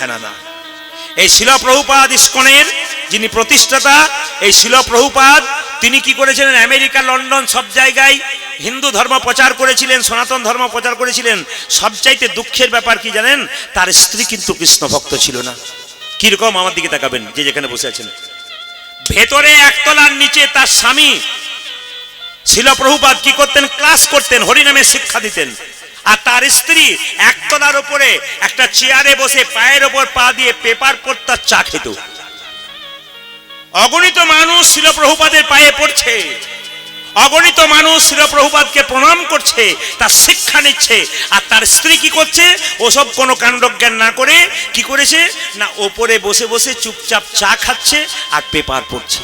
হ্যানা না এই শিলপ্রভুপাদ ইস্কনের যিনি প্রতিষ্ঠাতা, এই শিলপ্রভুপাদ, তিনি কি করেছিলেন? আমেরিকা, লন্ডন সব জায়গায় হিন্দু ধর্ম প্রচার করেছিলেন, সনাতন ধর্ম প্রচার করেছিলেন। সবচাইতে দুঃখের ব্যাপার কি জানেন? তার স্ত্রী কিন্তু কৃষ্ণ ভক্ত ছিল না। কীরকম আমার দিকে তাকাবেন, যে যেখানে বসে আছেন। ভেতরে একতলার নিচে তার স্বামী। শিলপ্রভুপাদ কি করতেন? ক্লাস করতেন, হরিনামে শিক্ষা দিতেন। আর তার স্ত্রী একতলার উপরে একটা চেয়ারে বসে পায়ের ওপর পা দিয়ে পেপার পড়তার চা খেত অগণিত মানুষ শিলপ্রভুপাদের পায়ে পড়ছে। অগণিত মানুষ শিলপ্রভুপাদকে প্রণাম করছে, তার শিক্ষা নিচ্ছে। আর তার স্ত্রী কি করছে? ওসব কোনো কাণ্ডজ্ঞান না করে কি করেছে? না, ওপরে বসে বসে চুপচাপ চা খাচ্ছে আর পেপার পড়ছে।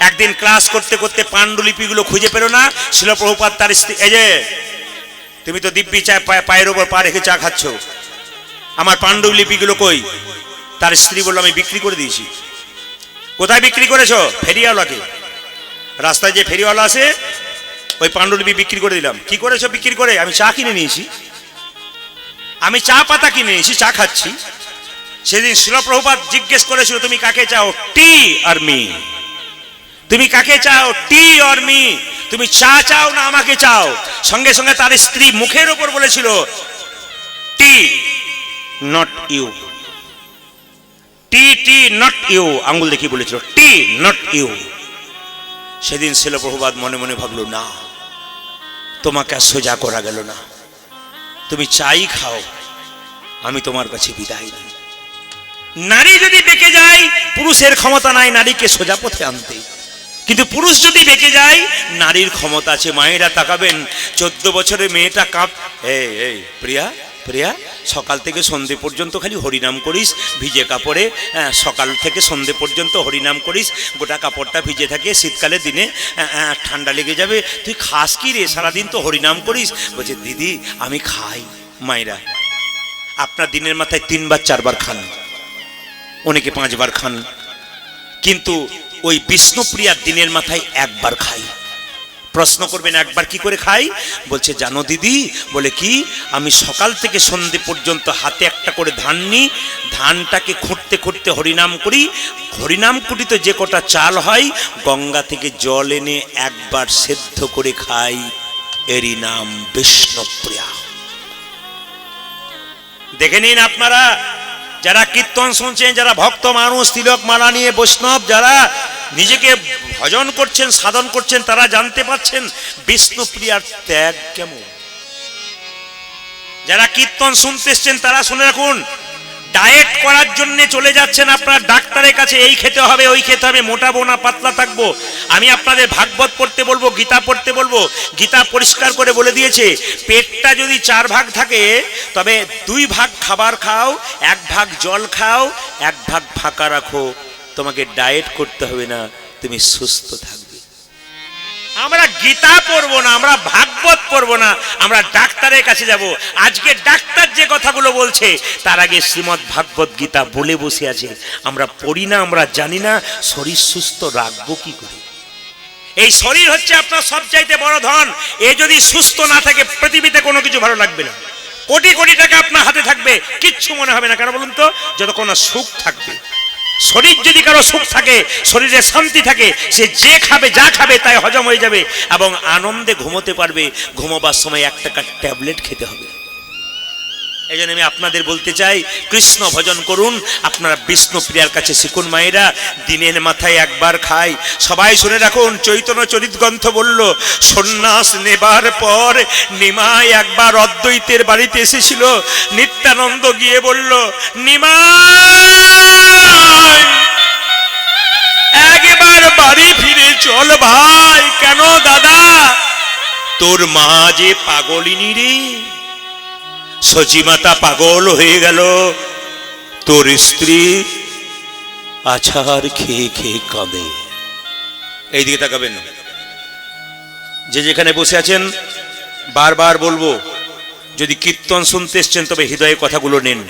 একদিন ক্লাস করতে করতে পাণ্ডুলিপিগুলো খুঁজে পেল না, শিলপ্রভুপাদ তার স্ত্রী এই যে তুমি তো দিব্যি চা পায়ে- পায়ের ওপর পা রেখে চা খাচ্ছ। আমার পাণ্ডুলিপিগুলো কই? তার স্ত্রী বলল, আমি বিক্রি করে দিয়েছি। কোথায় বিক্রি করেছ? ফেরিওয়ালাকে। রাস্তায় যে ফেরিওয়ালা আছে, ওই পাণ্ডুলিপি বিক্রি করে দিলাম। কি করেছ বিক্রি করে? আমি চা কিনে নিয়েছি। আমি চা পাতা কিনে নিয়েছি, চা খাচ্ছি। সেদিন শিলপ্রভুপাত জিজ্ঞেস করেছিল, তুমি কাকে চাও? Tea or me? তুমি কাকে চাও? Tea or me? তুমি চা চাও না আমাকে চাও? সঙ্গে সঙ্গে তার স্ত্রী মুখের ওপর বলেছিল, tea not you tea tea not you আঙ্গুল দেখি বলেছিল, টি নট ইউ সেদিন ছিল প্রভুবাদ মনে মনে ভাবলো, না, তোমাকে আর সোজা করা গেল না। তুমি চাই খাও, আমি তোমার কাছে বিদায় নারী যদি বেঁকে যায়, পুরুষের ক্ষমতা নাই, নারীকে সোজা পথে আনতে। কিন্তু পুরুষ যদি বেঁকে যায় নারীর ক্ষমতা আছে মায়েরা তাকাবেন। চোদ্দ বছরের মেয়েটা কাঁপ এই এই প্রিয়া প্রিয়া সকাল থেকে সন্ধে পর্যন্ত খালি হরিনাম করিস ভিজে কাপড়ে হ্যাঁ, সকাল থেকে সন্ধে পর্যন্ত হরিনাম করিস গোটা কাপড়টা ভিজে থাকে শীতকালে দিনে আহ, আহ, ঠান্ডা লেগে যাবে। তুই খাস কি রে? সারাদিন তো হরিনাম করিস। বলছে দিদি আমি খাই। মায়েরা আপনার দিনের মাথায় তিনবার চারবার খান। অনেকে পাঁচবার খান। কিন্তু ওই বিষ্ণুপ্রিয়ার দিনের মাথায় একবার খাই। প্রশ্ন করবেন, একবার কি করে খাই? বলছে, জানো দিদি, বলে কি, আমি সকাল থেকে সন্ধে পর্যন্ত হাতে একটা করে ধান নিই ধানটাকে খুঁটতে খুঁটতে হরিনাম করি। হরিনাম কুটিতে যে কটা চাল হয়, গঙ্গা থেকে জল এনে একবার সেদ্ধ করে খাই। এরই নাম বিষ্ণুপ্রিয়া। দেখে নিন আপনারা যারা কীর্তন শুনছেন, যারা ভক্ত মানুষ, তিলক মালা নিয়ে বৈষ্ণব, যারা নিজেকে ভজন করছেন, সাধন করছেন, তারা জানতে পারছেন বিষ্ণুপ্রিয়ার ত্যাগ কেমন। যারা কীর্তন শুনতে এসছেন, তারা শুনে রাখুন ডায়েট করার জন্য চলে যাচ্ছেন আপনার ডাক্তারের কাছে, এই খেতে হবে, ওই খেতে হবে মোটাবো না, পাতলা থাকব। আমি আপনাদের ভাগবত পড়তে বলব, গীতা পড়তে বলব। গীতা পরিষ্কার করে বলে দিয়েছে, পেটটা যদি চার ভাগ থাকে, তবে দুই ভাগ খাবার খাও, এক ভাগ জল খাও, এক ভাগ ফাঁকা রাখো। তোমাকে ডায়েট করতে হবে না, তুমি সুস্থ থাকবে আমরা গীতা পড়ব না, আমরা ভাগবত পড়ব না, আমরা ডাক্তারের কাছে যাব। আজকে ডাক্তার যে কথাগুলো বলছে, তার আগে শ্রীমৎ ভাগবত গীতা বলে বসে আছে। আমরা পড়ি না, আমরা জানি না, শরীর সুস্থ রাখব কি করে? এই শরীর হচ্ছে আপনার সবচাইতে বড় ধন। এ যদি সুস্থ না থাকে, পৃথিবীতে কোনো কিছু ভালো লাগবে না। কোটি কোটি টাকা আপনার হাতে থাকবে, কিচ্ছু মনে হবে না। কেন বলুন তো? যতক্ষণ না সুখ থাকবে। শরীর যদি কারও সুখ থাকে, শরীরে শান্তি থাকে, সে যে খাবে, যা খাবে, তাই হজম হয়ে যাবে এবং আনন্দে ঘুমোতে পারবে। ঘুমোবার সময় এক টাকার ট্যাবলেট খেতে হবে। এই আমি আপনাদের বলতে চাই, কৃষ্ণ ভজন করুন। আপনারা বিষ্ণু প্রিয়ার কাছে শিখুন মায়েরা, দিনের মাথায় একবার খাই। সবাই শুনে রাখুন, চৈতন্য চরিত গ্রন্থ বলল, সন্ন্যাস নেবার পর নিমাই একবার অদ্বৈতের বাড়িতে এসেছিল। নিত্যানন্দ গিয়ে বলল, নিমাই, একবার বাড়ি ফিরে চল ভাই। কেন দাদা? তোর মা যে পাগলিনী রে। সচিমাতা পাগল হয়ে গেল। তোর স্ত্রী আছাড় খেয়ে খেয়ে কাঁদে। এইদিকে তাকাবেন। যে যেখানে বসে আছেন, বারবার বলব, যদি কীর্তন শুনতে এসছেন, তবে হৃদয়ে কথাগুলো নেন।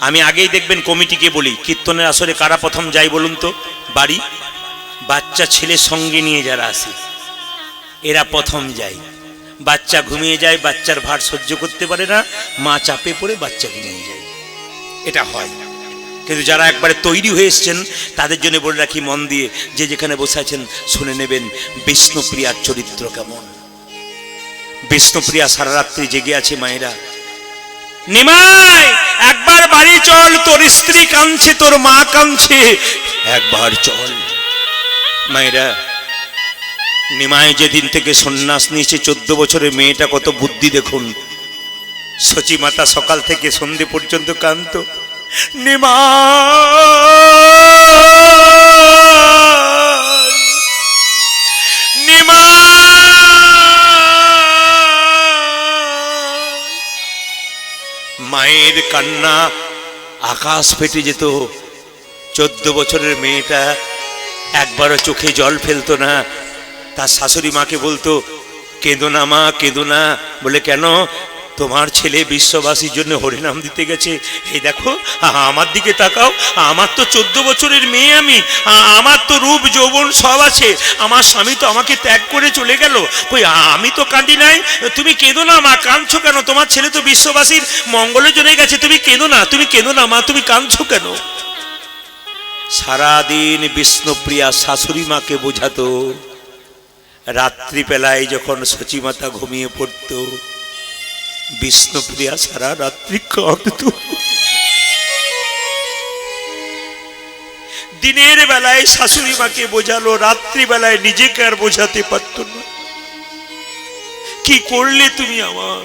আমি আগেই দেখবেন কমিটিকে বলি, কীর্তনের আসরে কারা প্রথম যাই বলুন তো? বাড়ি? বাচ্চা ছেলে সঙ্গে নিয়ে যারা আসে, এরা প্রথম যায়। বাচ্চা ঘুমিয়ে যায়, বাচ্চার ভার সহ্য করতে পারে না, মা চাপে পড়ে বাচ্চাকে নিয়ে যায়। এটা হয়। কিন্তু যারা একবারে তৈরি হয়ে এসছেন, তাদের জন্য বলে রাখি মন দিয়ে, যে যেখানে বসে আছেন, শুনে নেবেন বিষ্ণুপ্রিয়ার চরিত্র কেমন। বিষ্ণুপ্রিয়া সারা রাত্রি জেগে আছে মায়েরা। নিমাই, একবার বাড়ি চল, তোর স্ত্রী কাঁদছে, তোর মা কাঁদছে। একবার চল। মায়েরা নিমাই যেদিন থেকে সন্ন্যাস নিয়েছে, চোদ্দ বছরের মেয়েটা কত বুদ্ধি দেখুন। সচি মাতা সকাল থেকে সন্ধে পর্যন্ত কান্ত নিমা মায়ের কান্না আকাশ ফেটে যেত। চোদ্দ বছরের মেয়েটা একবারও চোখে জল ফেলতো না। তার শাশুড়ি মাকে বলতো, কেঁদো না মা, কেঁদো না। বলে, কেন? তোমার ছেলে বিশ্ববাসীর জন্য হরিনাম দিতে গেছে। এই দেখো আমার দিকে তাকাও। আমার তো চোদ্দ বছরের মেয়ে আমি। আমার তো রূপ, যৌবন সব আছে। আমার স্বামী তো আমাকে ত্যাগ করে চলে গেল। কই আমি তো কাঁদি নাই। তুমি কেঁদো না মা, কাঁদছো কেন? তোমার ছেলে তো বিশ্ববাসীর মঙ্গলের জন্য গেছে। তুমি কেঁদো না, তুমি কেঁদো না মা, তুমি কাঁদছো কেন? সারাদিন বিষ্ণুপ্রিয়া শাশুড়ি মাকে বোঝাতো। রাত্রিবেলায় যখন সচিমাতা ঘুমিয়ে পড়ত, বিষ্ণুপ্রিয়া সারা রাত্রি কাঁদত। দিনের বেলায় শাশুড়ি মাকে বোঝালো, রাত্রিবেলায় নিজেকে আর বোঝাতে পারত না। কি করলে তুমি আমার?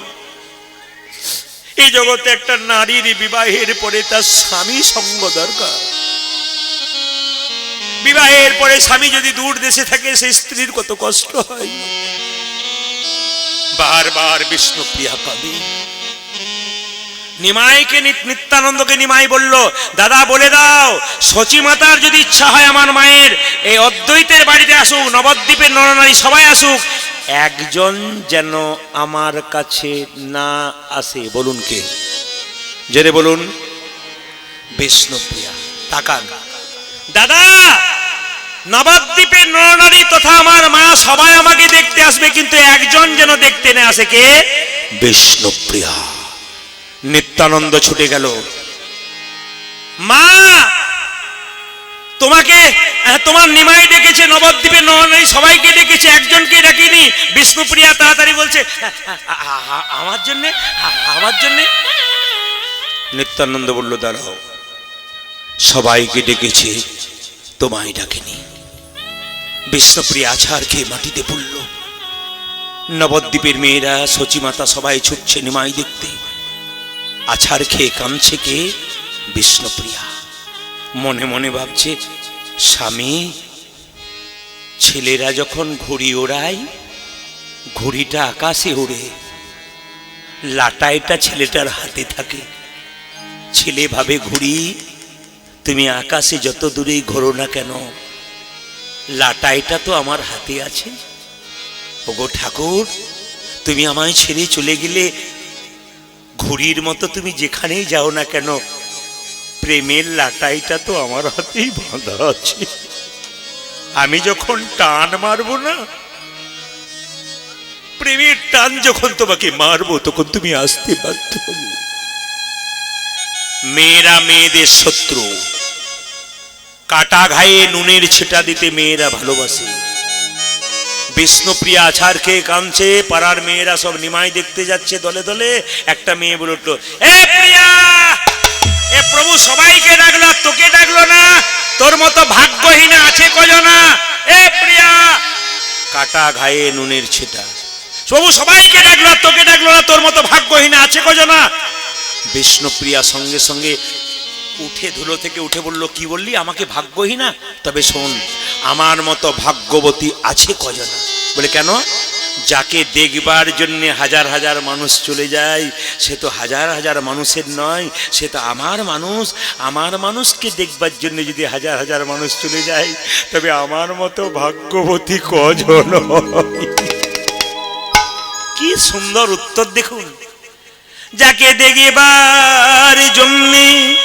এই জগতে একটা নারীর বিবাহের পরে তার স্বামী সঙ্গ দরকার। বিবাহের পরে স্বামী যদি দূর দেশে থাকে, সেই স্ত্রীর কত কষ্ট হয়। বারবার বিষ্ণুপ্রিয়া কাঁদে। নিমাইকে নিত্যানন্দকে নিমাই বলল, দাদা, বলে দাও সচি মাতার যদি ইচ্ছা হয় আমার মায়ের, এই অদ্বৈতের বাড়িতে আসুক, নবদ্বীপের নরনারী সবাই আসুক, একজন যেন আমার কাছে না আসে। বলুন কে? জেরে বলুন বিষ্ণুপ্রিয়া তাকান। দাদা নবদ্বীপের নরনারী তথা আমার মা সবাই আমাকে দেখতে আসবে কিন্তু একজন যেন দেখতে না আসে কে? বিষ্ণুপ্রিয়া। নিত্যানন্দ ছুটে গেল। মা তোমাকে তোমার নিমাই ডেকেছে নবদ্বীপের নরনারী সবাইকে ডেকেছে একজনকে ডাকিনি। বিষ্ণুপ্রিয়া তাড়াতাড়ি বলছে "আ- আ- আ- আমার জন্যে আমার জন্যে। নিত্যানন্দ বলল দাঁড়াও সবাইকে ডেকেছে। তোমায় ডাকেনি। বিষ্ণুপ্রিয়া আছাড় খেয়ে মাটিতে পড়ল। নবদ্বীপের মেয়েরা সচিমাতা সবাই ছুটছে নিমাই দেখতে। আছাড় খেয়ে কামছে কে? বিষ্ণুপ্রিয়া। মনে মনে ভাবছে, স্বামী, ছেলেরা যখন ঘুড়ি ওড়ায়, ঘুড়িটা আকাশে ওড়ে। লাটাইটা ছেলেটার হাতে থাকে। ছেলে ভাবে ঘুড়ি তুমি আকাশে যত দূরেই ঘোরো না কেন, লাটাইটা তো আমার হাতে আছে। ওগো ঠাকুর, তুমি আমায় ছেড়ে চলে গেলে, ঘুড়ির মতো তুমি যেখানেই যাও না কেন, প্রেমের লাটাইটা তো আমার হাতেই বাঁধা আছে। আমি যখন টান মারবো না, প্রেমের টান যখন তোমাকে মারবো, তখন তুমি আসতে বাধ্য হবে মেয়েরা মেয়েদের শত্রু। কাটা ঘায়ে নুনের ছেটা দিতে মেয়েরা ভালোবাসে। বিষ্ণুপ্রিয়া আছাড় খেয়ে কাঁদছে, পাড়ার মেয়েরা সব নিমাই দেখতে যাচ্ছে দলে দলে। একটা মেয়ে বলে উঠল, এ প্রিয়া! এ প্রভু সবাইকে ডাকলো তোকে ডাকলো না। তোর মতো ভাগ্যহীনা আছে কজনা এ প্রিয়া! কাটা ঘায়ে নুনের ছেটা। প্রভু সবাইকে ডাকলো তোকে ডাকলো না। তোর মতো ভাগ্যহীনা আছে কজনা বিষ্ণুপ্রিয়া সঙ্গে সঙ্গে উঠে ধুলো থেকে উঠে বলল, কি বললি? আমাকে ভাগ্যহীনা তবে শোন, আমার মতো ভাগ্যবতী আছে কজনা? বলে, কেন? যাকে দেখবার জন্য হাজার হাজার মানুষ চলে যায়, সে তো হাজার হাজার মানুষের নয়, সে তো আমার মানুষ। আমার মানুষকে দেখবার জন্য যদি হাজার হাজার মানুষ চলে যায়, তবে আমার মতো ভাগ্যবতী কজন কি সুন্দর উত্তর দেখুন। যাকে দেখিবার জন্যে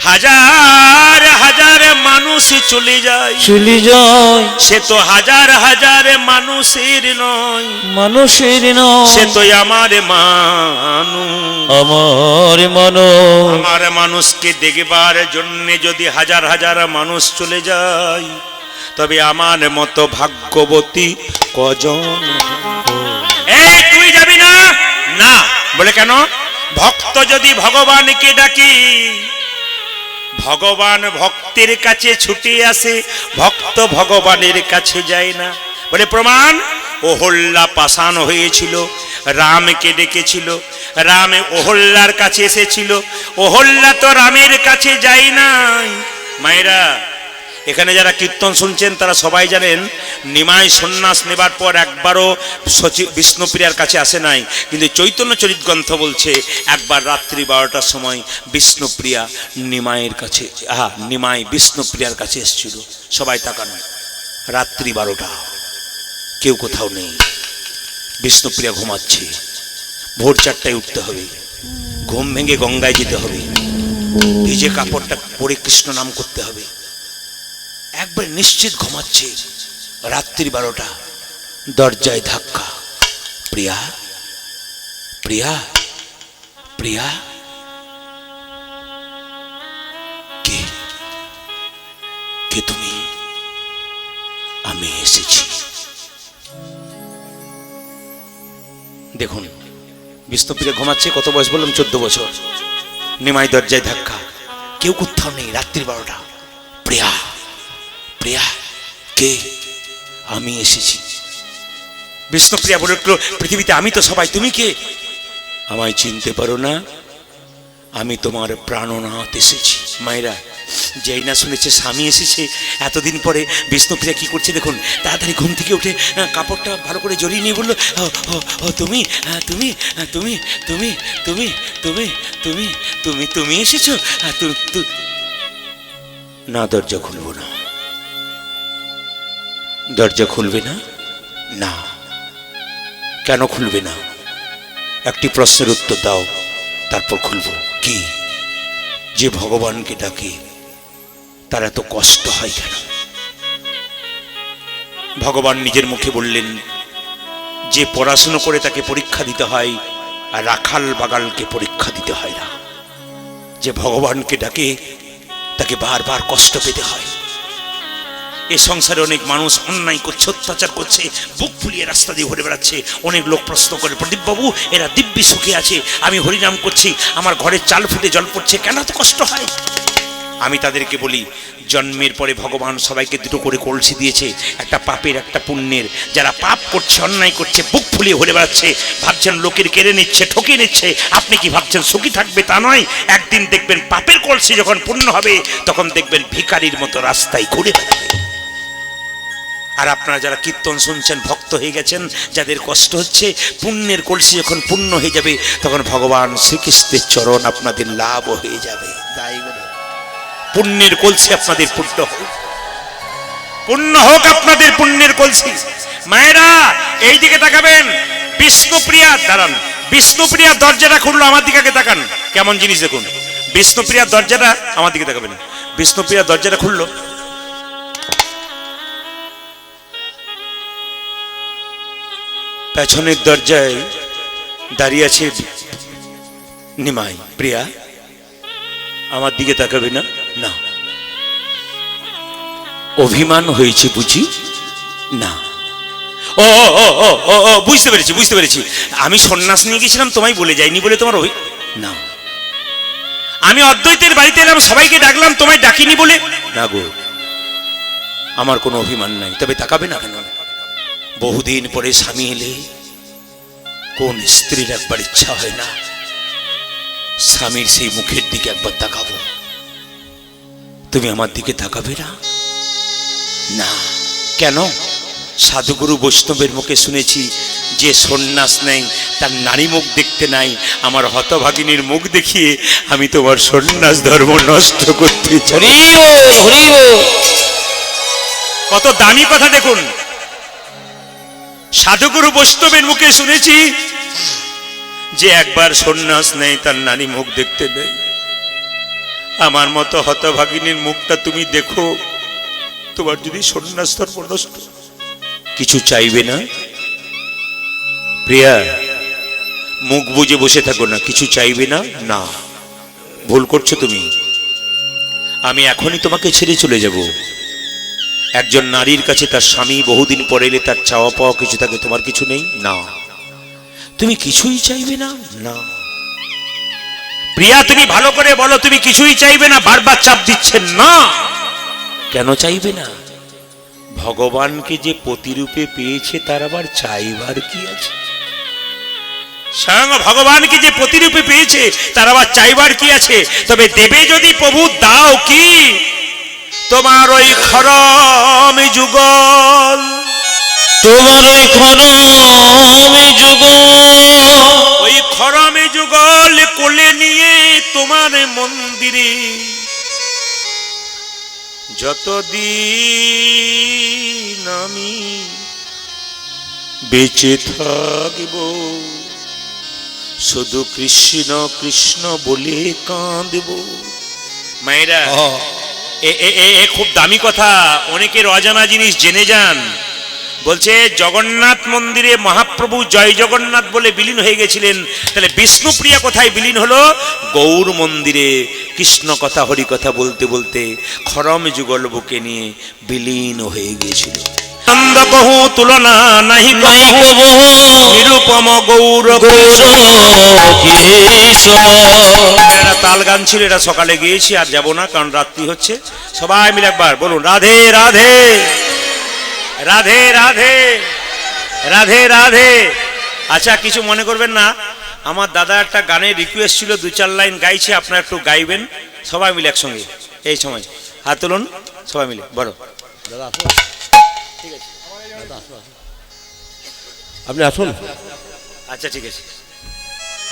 হাজার হাজার মানুষ চলে যায়। চলে যায়। সে তো হাজার হাজার মানুষের নয়। মানুষের নয়। সে তো আমার মানুষ। আমার মনো আমার মানুষকে দেখবার জন্য যদি হাজার হাজার মানুষ চলে যায় তবে আমার মতো ভাগ্যবতী কজন? এই তুই যাবি না? না। বলে কেন? ভক্ত যদি ভগবানকে ডাকি, ভগবান ভক্তের কাছে ছুটে আসে, ভক্ত ভগবানের কাছে যায় না। বলে প্রমাণ, ওহল্লা পাশান হয়েছিল, রামকে ডেকেছিল, রাম ওহল্লার কাছে এসেছিল, ওহল্লা তো রামের কাছে যায় নাই। মায়েরা এখানে যারা কীর্তন শুনছেন, তারা সবাই জানেন, নিমাই সন্ন্যাস নেবার পর একবারও সচি বিষ্ণুপ্রিয়ার কাছে আসে নাই। কিন্তু চৈতন্য চরিত গ্রন্থ বলছে, একবার রাত্রি বারোটার সময় বিষ্ণুপ্রিয়া নিমাইয়ের কাছে হ্যাঁ নিমাই বিষ্ণুপ্রিয়ার কাছে এসেছিল। সবাই তাকানো রাত্রি বারোটা। কেউ কোথাও নেই। বিষ্ণুপ্রিয়া ঘুমাচ্ছে। ভোর চারটায় উঠতে হবে। ঘুম ভেঙে গঙ্গায় যেতে হবে। ভিজে কাপড়টা পরে কৃষ্ণ নাম করতে হবে। একবার নিশ্চিত ঘুমাচ্ছে। রাত্রি বারোটা, দরজায় ধাক্কা। প্রিয়া? প্রিয়া? প্রিয়া? কে? কে তুমি? আমি এসেছি। দেখুন বিষ্ণুপ্রিয়া ঘুমাচ্ছে, কত বয়স বললাম? চোদ্দ বছর। নিমাই দরজায় ধাক্কা। কেউ কোথাও নেই, রাত্রি বারোটা। প্রিয়া? প্রিয়া কে? আমি এসেছি। বিষ্ণুপ্রিয়া বলে উঠল পৃথিবীতে আমি তো সবাই তুমি কে? আমায় চিনতে পারো না আমি তোমার প্রাণনাথ এসেছি। মায়েরা যেই না শুনেছে স্বামী এসেছে এতদিন পরে বিষ্ণুপ্রিয়া কি করছে দেখুন তাড়াতাড়ি ঘুম থেকে উঠে কাপড়টা ভালো করে জড়িয়ে নিয়ে বলল "ও, তুমি তুমি তুমি তুমি তুমি তুমি তুমি তুমি তুমি এসেছ? না দরজা খুলবো না। দরজা খুলবে না? না। কেন খুলবে না? একটি প্রশ্নের উত্তর দাও, তারপর খুলবো। কি? যে ভগবানকে ডাকে, তার এত কষ্ট হয় কেন? ভগবান নিজের মুখে বললেন, যে পড়াশুনো করে তাকে পরীক্ষা দিতে হয়, আর রাখাল বাগালকে পরীক্ষা দিতে হয় না। যে ভগবানকে ডাকে, তাকে বারবার কষ্ট পেতে হয়। এ সংসারে অনেক মানুষ অন্যায় করছে, অত্যাচার করছে, বুক ফুলিয়ে রাস্তা দিয়ে ঘুরে বেড়াচ্ছে। অনেক লোক প্রশ্ন করে, প্রদীপবাবু, এরা দিব্যি সুখে আছে, আমি হরিনাম করছি, আমার ঘরে চাল ফুটে জল পড়ছে, কেন এত কষ্ট হয়? আমি তাদেরকে বলি, জন্মের পরে ভগবান সবাইকে দুটো করে কলসি দিয়েছে, একটা পাপের, একটা পুণ্যের। যারা পাপ করছে, অন্যায় করছে, বুক ফুলিয়ে ঘুরে বেড়াচ্ছে, ভাবছেন লোকের কেড়ে নিচ্ছে, ঠকিয়ে নিচ্ছে, আপনি কি ভাবছেন সুখী থাকবে তা নয়? একদিন দেখবেন পাপের কলসি যখন পূর্ণ হবে, তখন দেখবেন ভিখারির মতো রাস্তায় ঘুরে বেড়াবে। আর আপনারা যারা কীর্তন শুনছেন, ভক্ত হয়ে গেছেন, যাদের কষ্ট হচ্ছে, পুণ্যের কলসি যখন পূর্ণ হয়ে যাবে, তখন ভগবান শ্রীকৃষ্ণের চরণ আপনাদের লাভ হয়ে যাবে। পুণ্যের কলসি আপনাদের পূর্ণ হোক। পূর্ণ হোক আপনাদের পুণ্যের কলসি। মায়েরা এই দিকে তাকাবেন। বিষ্ণুপ্রিয়া, দাঁড়ান। বিষ্ণুপ্রিয়া দরজাটা খুললো, আমার দিকে তাকান। কেমন জিনিস দেখুন। বিষ্ণুপ্রিয়ার দরজাটা আমার দিকে তাকাবেন। বিষ্ণুপ্রিয়ার দরজাটা খুললো। পেছনের দরজায় দাঁড়িয়ে আছে নিমাই। প্রিয়া, আমার দিকে তাকাবে না? না। অভিমান হয়েছে বুঝি? না। ও বুঝতে পেরেছি বুঝতে পেরেছি। আমি সন্ন্যাস নিয়ে গেছিলাম তোমায় বলে যাইনি বলে তোমার অভি না। আমি অদ্বৈতের বাড়িতে এলাম, সবাইকে ডাকলাম, তোমায় ডাকিনি বলে না গো। আমার কোনো অভিমান নাই। তবে তাকাবে না কেন? বহুদিন পরে স্বামী এলে। কোন স্ত্রীর একবার ইচ্ছা হয় না। স্বামীর সেই মুখের দিকে একবার তাকাবো। তুমি আমার দিকে তাকাবে না? না। কেন? সাধুগুরু বৈষ্ণবের মুখে শুনেছি যে সন্ন্যাস নেই তার নারী মুখ দেখতে নাই আমার হতভাগিনীর মুখ দেখিয়ে আমি তোমার সন্ন্যাস ধর্ম নষ্ট করতে চাই। কত দামি কথা দেখুন। সাধুগুরু বৈষ্ণবের মুখে শুনেছি যে একবার সন্ন্যাস নেই, তার নারী মুখ দেখতে নেই। আমার মতো হতভাগিনীর মুখটা তুমি দেখো, তোমার যদি সন্ন্যাস ধর্ম নষ্ট কিছু চাইবে না? প্রিয়া, মুখ বুজে বসে থাকো না, কিছু চাইবে না? না। ভুল করছ তুমি। আমি এখনই তোমাকে ছেড়ে চলে যাব। একজন নারীর কাছে তার স্বামী বহুদিন পরে এলে তার চাওয়া পাওয়া কিছু থাকে, তোমার কিছু নেই? না। তুমি কিছুই চাইবে না? না। প্রিয়া, তুমি ভালো করে বলো, তুমি কিছুই চাইবে না? বারবার চাপ দিচ্ছেন না। কেন চাইবে না? ভগবানকে যে প্রতিরূপে পেয়েছে, তার আবার চাইবার কি আছে? স্বয়ং ভগবানকে যে প্রতিরূপে পেয়েছে, তার আবার চাইবার কি আছে? তবে দেবে যদি প্রভু, দাও কি? তোমার ওই খরম যুগল। তোমার ওই যুগ ওই খরমে যুগল কোলে নিয়ে তোমার মন্দিরে। যতদিন আমি বেঁচে থাকব শুধু কৃষ্ণ কৃষ্ণ বলে কাঁদব। মায়েরা এ খুব দামি কথা। অনেকের অজানা জিনিস জেনে যান। বলছে, জগন্নাথ মন্দিরে মহাপ্রভু জয় জগন্নাথ বলে বিলীন হয়ে গেছিলেন। তাহলে বিষ্ণুপ্রিয়া কোথায় বিলীন হলো? গৌর মন্দিরে। কৃষ্ণ কথা, হরি কথা বলতে বলতে খরম যুগল বুকে নিয়ে বিলীন হয়ে গিয়েছিল। নন্দ বহু তুলনা নাহি কহু, কবহ নিরুপম গৌর একটা তাল গান ছিল এটা সকালে গিয়েছি আর যাব না কারণ রাত্রি হচ্ছে। সবাই মিলে একবার বলুন রাধে রাধে। রাধে রাধে। রাধে রাধে। আচ্ছা কিছু মনে করবেন না? আমার দাদা একটা গানের রিকোয়েস্ট ছিল দু চার লাইন গাইছে আপনারা একটু গাইবেন। সবাই মিলে একসঙ্গে। এই সময়। হাত তুলুন সবাই মিলে বড় আপনি আসুন। আচ্ছা ঠিক আছে।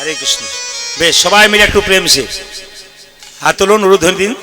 হরে কৃষ্ণ। বেশ সবাই মিলে একটু প্রেম সে। হাত তুলুন উরুধর দিন।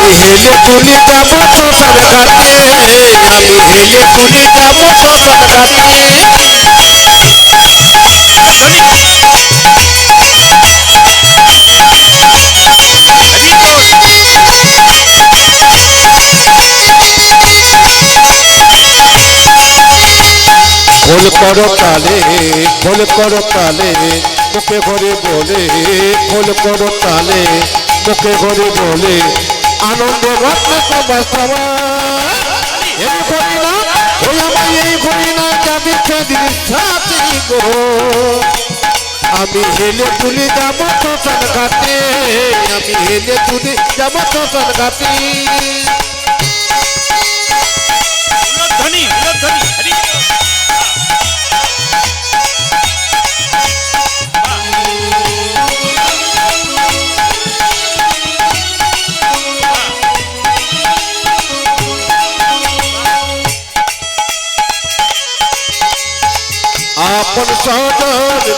আমি হেলে তুলি যাব ঘাটে আমি হেলে তুলি যাব ঘাটে খোল করো তালে খোল করো তালে মুখে ঘরে বলে। খোল করো তালে মুখে ঘরে বলে। আনন্দ রত্ন এই করি না ওই আমি এই করি না যাবি সেদিন সাথী গো। আমি হেলে তুলি যাব শ্মশান ঘাতে আমি হেলে তুলি যাব শ্মশান ঘাতে উলুধ্বনি উলুধ্বনি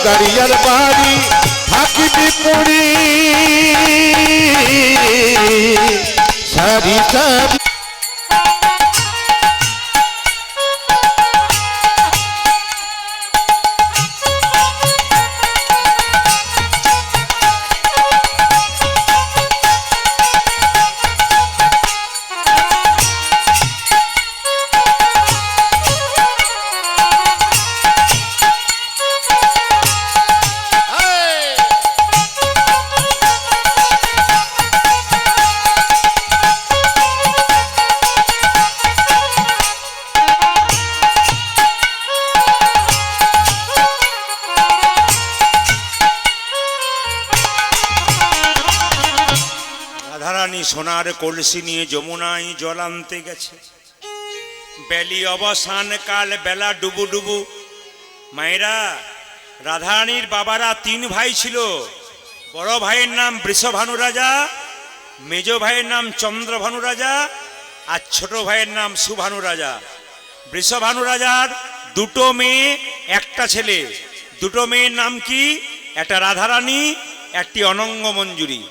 গাড়িয়ার বাড়ি থাকিবি পুরী। সারি সারি কলসি নিয়ে যমুনায় জল আনতে গেছে। বেলি অবসান কাল বেলা ডুবু ডুবু। মায়েরা, রাধারানীর বাবারা তিন ভাই ছিল। বড় ভাইয়ের নাম বৃষভানু রাজা, মেজ ভাইয়ের নাম চন্দ্রভানু রাজা আর ছোট ভাইয়ের নাম সুভানু রাজা। বৃষভানু রাজার দুটো মেয়ে, একটা ছেলে। দুটো মেয়ের নাম কি? একটা রাধারানী, একটি অনঙ্গ মঞ্জুরি।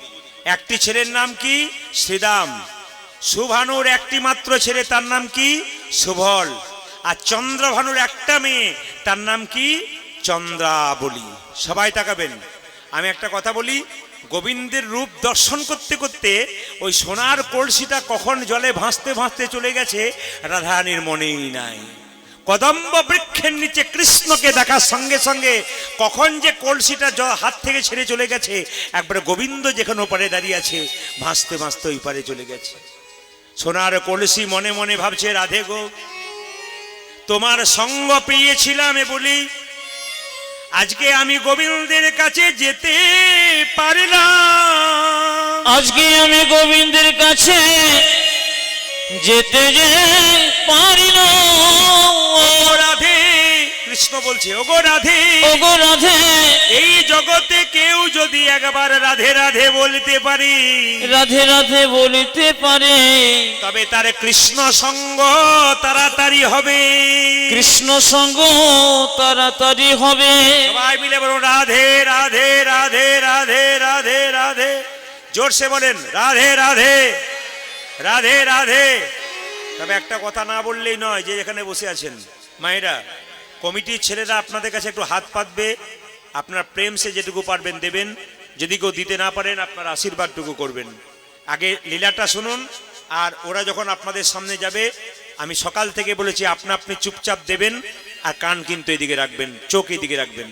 একটি ছেলের নাম কি? শ্রীদাম। সুভানুর একটি মাত্র ছেলে, তার নাম কি? সুভল আর চন্দ্রভানুর একটা মেয়ে, তার নাম কি? চন্দ্রাবলী। সবাই তাকাবেন। আমি একটা কথা বলি, গোবিন্দের রূপ দর্শন করতে করতে ওই সোনার কলসিটা কখন জলে ভাসতে ভাসতে চলে গেছে, রাধারানীর মনেই নাই। কদম্ব বৃক্ষের নিচে কৃষ্ণকে দেখার সঙ্গে সঙ্গে কখন যে কলসিটা হাত থেকে ছেড়ে চলে গেছে, একবারে গোবিন্দ যেখানে ওপারে দাঁড়িয়ে আছে, ভাসতে ভাসতে ওই পারে চলে গেছে। সোনার কলসি মনে মনে ভাবছে, রাধে গো, তোমার সঙ্গ পেয়েছিলাম এ বলি। আজকে আমি গোবিন্দের কাছে যেতে পারলাম। আজকে আমি গোবিন্দের কাছে যেতে যে পারি না ও রাধে। কৃষ্ণ বলছে ওগো রাধে ওগো রাধে। এই জগতে কেউ যদি একবার রাধে রাধে বলতে পারি রাধে রাধে বলিতে পারে। তবে তার কৃষ্ণ সঙ্গ তাড়াতাড়ি হবে। কৃষ্ণ সঙ্গ তাড়াতাড়ি হবে। সবাই মিলে বলুন রাধে রাধে রাধে রাধে রাধে রাধে। জোরসে বলেন রাধে রাধে। রাধে রাধে। তবে একটা কথা না বললেই নয়, যে এখানে বসে আছেন। মায়েরা, কমিটির ছেলেরা আপনাদের কাছে একটু হাত পাতবে, আপনার প্রেম সে যেটুকু পারবেন দেবেন, যদি কেউ দিতে না পারেন, আপনার আশীর্বাদটুকু করবেন। আগে লীলাটা শুনুন, আর ওরা যখন আপনাদের সামনে যাবে, আমি সকাল থেকে বলেছি, আপনা আপনি চুপচাপ দেবেন, আর কান কিন্তু এদিকে রাখবেন, চোখ এদিকে রাখবেন।